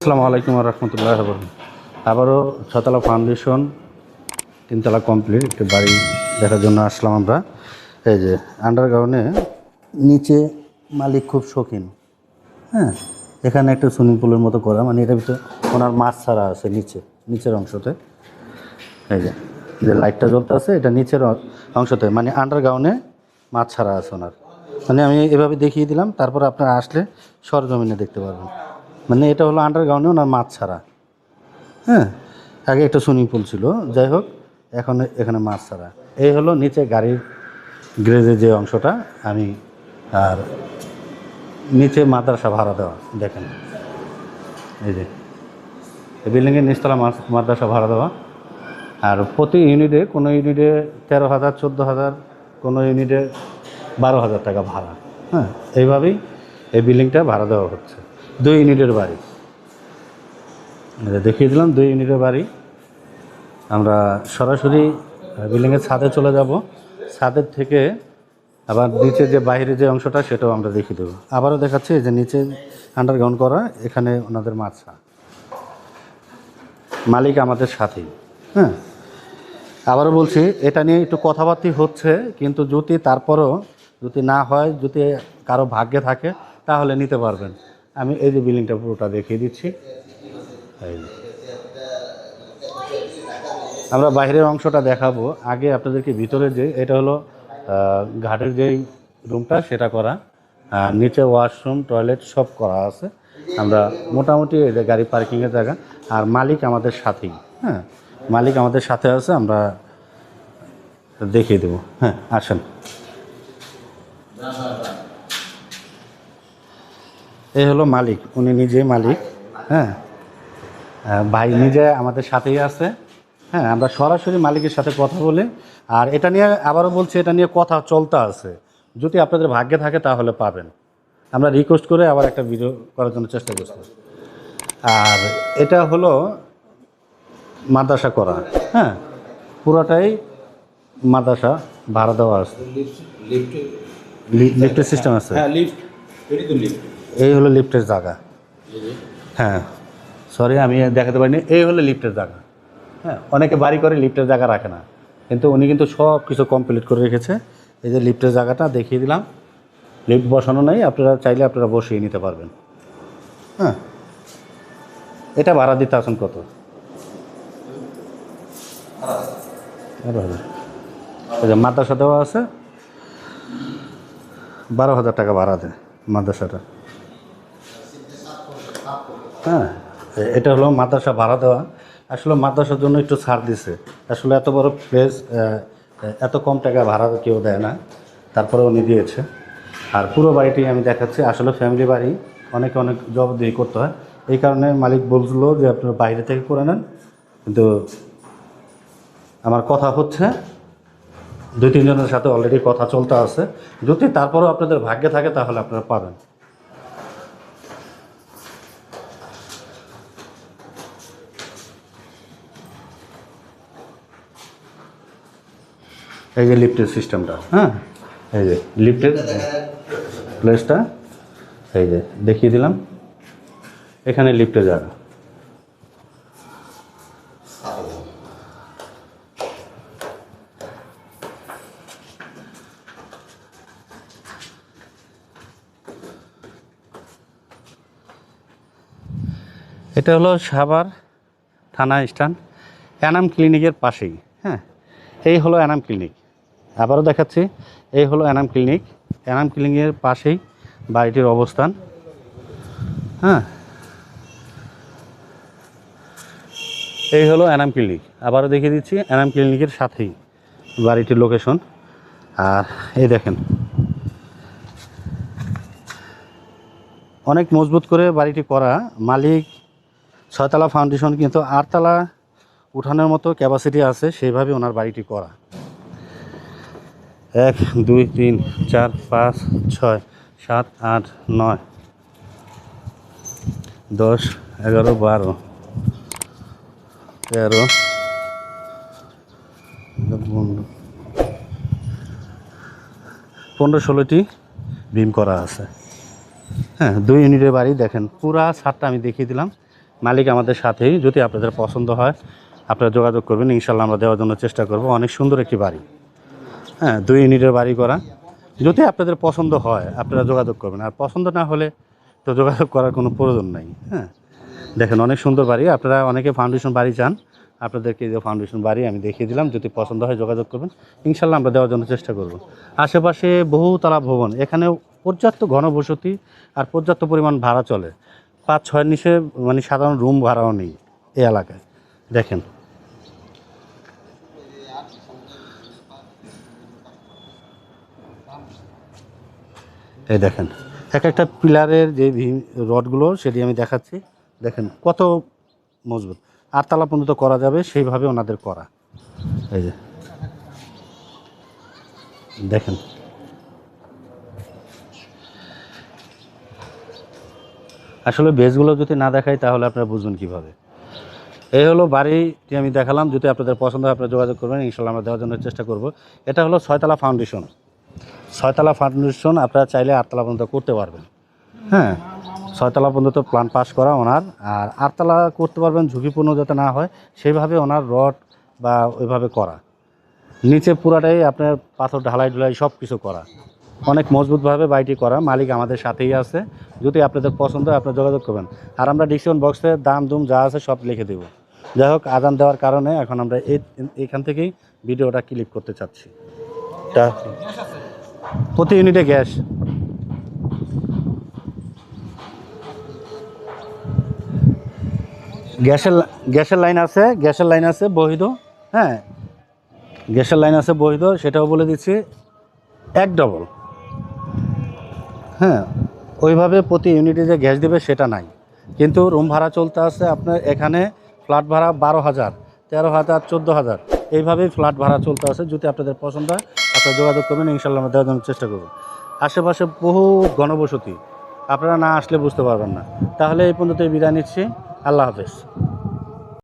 আসসালামু আলাইকুম রহমতুল্লাহ আবারও ছতলা ফাউন্ডেশন, তিনতলা কমপ্লিট, একটি বাড়ি দেখার জন্য আসলাম আমরা। এই যে আন্ডারগ্রাউন্ডে নিচে মালিক খুব শৌখিন। হ্যাঁ এখানে একটা সুইমিং পুলের মতো করা মানে এটার ভিতরে ওনার মাছ ছাড়া আছে নিচে, নিচের অংশতে। এই যে যে লাইটটা জ্বলতে আছে এটা নিচের অংশতে মানে আন্ডারগ্রাউন্ডে মাছ ছাড়া আছে ওনার। মানে আমি এভাবে দেখিয়ে দিলাম, তারপর আপনারা আসলে সরজমিনে দেখতে পারবেন। মানে এটা হলো আন্ডারগ্রাউন্ডে ওনার মাছ ছাড়া। হ্যাঁ আগে একটা সুইমিং পুল ছিল, যাই হোক, এখন এখানে মাছ ছাড়া। এই হলো নিচে গাড়ির গ্রেজের যে অংশটা, আমি আর নিচে মাদ্রাসা ভাড়া দেওয়া, দেখেন। এই যে, এই বিল্ডিংয়ের নিচতলা মাদ্রাসা ভাড়া দেওয়া। আর প্রতি ইউনিটে কোনো ইউনিটে তেরো হাজার, চোদ্দ হাজার, কোনো ইউনিটে বারো হাজার টাকা ভাড়া। হ্যাঁ এইভাবেই এই বিল্ডিংটা ভাড়া দেওয়া হচ্ছে। দুই ইউনিটের বাড়ি। দেখিয়ে দিলাম, দুই ইউনিটের বাড়ি। আমরা সরাসরি বিল্ডিংয়ের ছাদে চলে যাব। ছাদের থেকে আবার নিচে যে বাইরে যে অংশটা, সেটাও আমরা দেখিয়ে দেবো। আবারও দেখাচ্ছি যে নিচে আন্ডারগ্রাউন্ড করা, এখানে ওনাদের মাছা মালিক আমাদের সাথেই হ্যাঁ? আবারও বলছি, এটা নিয়ে একটু কথাবার্তি হচ্ছে, কিন্তু যদি তারপরও যদি না হয়, যদি কারও ভাগ্যে থাকে, তাহলে নিতে পারবেন। আমি এই যে বিল্ডিংটা পুরোটা দেখিয়ে দিচ্ছি। আমরা বাইরের অংশটা দেখাবো। আগে আপনাদেরকে ভিতরে যে, এটা হলো ঘাটের যেই রুমটা, সেটা করা। নিচে ওয়াশরুম, টয়লেট, সব করা আছে। আমরা মোটামুটি যে গাড়ি পার্কিংয়ের জায়গা। আর মালিক আমাদের সাথেই। হ্যাঁ মালিক আমাদের সাথে আছে, আমরা দেখিয়ে দেবো। হ্যাঁ আসেন। এই হলো মালিক উনি নিজেই মালিক হ্যাঁ? ভাই নিজে আমাদের সাথেই আছে হ্যাঁ? আমরা সরাসরি মালিকের সাথে কথা বলি আর এটা নিয়ে আবারও বলছি এটা নিয়ে কথা চলতে আছে। যদি আপনাদের ভাগ্যে থাকে তাহলে পাবেন। আমরা রিকোয়েস্ট করে আবার একটা ভিডিও করার জন্য চেষ্টা করছি। আর এটা হলো মাদ্রাসা করা হ্যাঁ? পুরোটাই মাদ্রাসা ভাড়া দেওয়া আছে। লিফটের সিস্টেম আছে। হ্যাঁ লিফট এই হলো লিফটের জায়গা। হ্যাঁ সরি আমি দেখাতে পারিনি। এই হলো লিফটের জায়গা। হ্যাঁ অনেকে বাড়ি করে লিফটের জায়গা রাখে না। কিন্তু উনি কিন্তু সব কিছু কমপ্লিট করে রেখেছে। এই যে লিফটের জায়গাটা দেখিয়ে দিলাম। লিফট বসানো নাই, আপনারা চাইলে আপনারা বসিয়ে নিতে পারবেন। হ্যাঁ এটা ভাড়া দিতে আসুন কত? মাদ্রাসা দেওয়া আছে, বারো হাজার টাকা ভাড়া দেয় মাদ্রাসাটা। হ্যাঁ এটা হলো মাদ্রাসা ভাড়া দেওয়া। আসলে মাদ্রাসার জন্য একটু ছাড় দিছে। আসলে এত বড় প্লেস এত কম টাকা ভাড়া কেউ দেয় না। তারপরে উনি দিয়েছে। আর পুরো বাড়িটি আমি দেখাচ্ছি। আসলে ফ্যামিলি বাড়ি, অনেকে অনেক জব দিয়ে করতে হয়। এই কারণে মালিক বলছিল যে আপনারা বাইরে থেকে করে নেন। কিন্তু আমার কথা হচ্ছে, দুই তিনজনের সাথে অলরেডি কথা চলতে আছে। যদি তারপরেও আপনাদের ভাগ্যে থাকে, তাহলে আপনারা পাবেন। এই যে লিফটের সিস্টেমটা হ্যাঁ? এই যে লিফটের প্লেসটা এই যে দেখিয়ে দিলাম। এখানে লিফটের জায়গা এটা হলো সাভার থানা স্ট্যান্ড, অ্যানাম ক্লিনিকের পাশেই হ্যাঁ? এই হলো অ্যানাম ক্লিনিক। আবারও দেখাচ্ছি, এই হলো অ্যানাম ক্লিনিক। অ্যানাম ক্লিনিকের পাশেই বাড়িটির অবস্থান। হ্যাঁ। এই হলো অ্যানাম ক্লিনিক। আবারও দেখিয়ে দিচ্ছি অ্যানাম ক্লিনিকের সাথেই বাড়িটির লোকেশন আর এই দেখেন, অনেক মজবুত করে বাড়িটি করা। মালিক, ছয়তলা ফাউন্ডেশন কিন্তু আটতলা উঠানোর মতো ক্যাপাসিটি আছে, সেইভাবে ওনার বাড়িটি করা। এক, দুই, তিন, চার, পাঁচ, ছয়, সাত, আট, নয়, দশ, এগারো, বারো, তেরো, পনেরো, ষোলোটি বিম করা আছে। হ্যাঁ দুই ইউনিটের বাড়ি দেখেন, পুরা ছাদটা আমি দেখিয়ে দিলাম। মালিক আমাদের সাথেই, যদি আপনাদের পছন্দ হয়, আপনারা যোগাযোগ করবেন, ইনশাল্লাহ আমরা দেওয়ার জন্য চেষ্টা করব। অনেক সুন্দর একটি বাড়ি। হ্যাঁ দুই ইউনিটের বাড়ি করা। যদি আপনাদের পছন্দ হয়, আপনারা যোগাযোগ করবেন। আর পছন্দ না হলে তো যোগাযোগ করার কোনো প্রয়োজন নাই হ্যাঁ। দেখেন, অনেক সুন্দর বাড়ি। আপনারা অনেকে ফাউন্ডেশন বাড়ি চান, আপনাদেরকে যে ফাউন্ডেশন বাড়ি আমি দেখিয়ে দিলাম। যদি পছন্দ হয়, যোগাযোগ করবেন। ইনশাল্লাহ আমরা দেওয়ার জন্য চেষ্টা করব। আশেপাশে বহুতলা ভবন। এখানেও পর্যাপ্ত ঘনবসতি আর পর্যাপ্ত পরিমাণ ভাড়া চলে। পাঁচ ছয়ের নিচে মানে সাধারণ রুম ভাড়াও নেই এই এলাকায়। দেখেন। এই দেখেন, এক একটা পিলারের যে রডগুলো সেটি আমি দেখাচ্ছি। দেখেন কত মজবুত। আটতলা পর্যন্ত করা যাবে, সেইভাবে ওনাদের করা। এই যে। দেখেন। আসলে বেজগুলো যদি না দেখাই, তাহলে আপনারা বুঝবেন কীভাবে। এই হলো বাড়িটি আমি দেখালাম, যদি আপনাদের পছন্দ হয়, আপনারা যোগাযোগ করবেন। ইনশাল্লাহ আমরা দেওয়ার জন্য চেষ্টা করব। এটা হলো ছয়তলা ফাউন্ডেশন। ছয়তলা ফাউন্ডেশন আপনারা চাইলে আটতলা পর্যন্ত করতে পারবেন। হ্যাঁ ছয়তলা পর্যন্ত প্ল্যান পাস করা ওনার। আর আটতলা করতে পারবেন, ঝুঁকিপূর্ণ যাতে না হয়, সেইভাবে ওনার রড বা ওইভাবে করা। নিচে পুরাটাই আপনার পাথর ঢালাই ঢুলাই সব কিছু করা। অনেক মজবুতভাবে বাড়িটি করা, মালিক আমাদের সাথেই আছে। যদি আপনাদের পছন্দ হয়, আপনারা যোগাযোগ করবেন। আর আমরা ডিসকাউন্ট বক্সে দাম, দুম যা আছে সব লিখে দেবো। যাই হোক, আদান দেওয়ার কারণে এখন আমরা এখান থেকেই ভিডিওটা ক্লিক করতে চাচ্ছি। প্রতি ইউনিটে গ্যাস। গ্যাসের গ্যাসের লাইন আছে, গ্যাসের লাইন আছে বহিদ হ্যাঁ? গ্যাসের লাইন আছে বহিদ সেটাও বলে দিচ্ছি, এক ডবল। হ্যাঁ ওইভাবে প্রতি ইউনিটে যে গ্যাস দেবে সেটা নাই। কিন্তু রুম ভাড়া চলতে আছে আপনার এখানে ফ্ল্যাট ভাড়া বারো হাজার, তেরো হাজার, চোদ্দ হাজার। এইভাবেই ফ্ল্যাট ভাড়া চলতে আছে, যদি আপনাদের পছন্দ হয়। আপনারা যোগাযোগ করবেন ইনশাল্লাহ আমরা দেওয়ার জন্য চেষ্টা করব। আশেপাশে বহু ঘনবসতি আপনারা না আসলে বুঝতে পারবেন না। তাহলে এই পর্যন্ত বিদায় নিচ্ছি। আল্লাহ হাফেজ।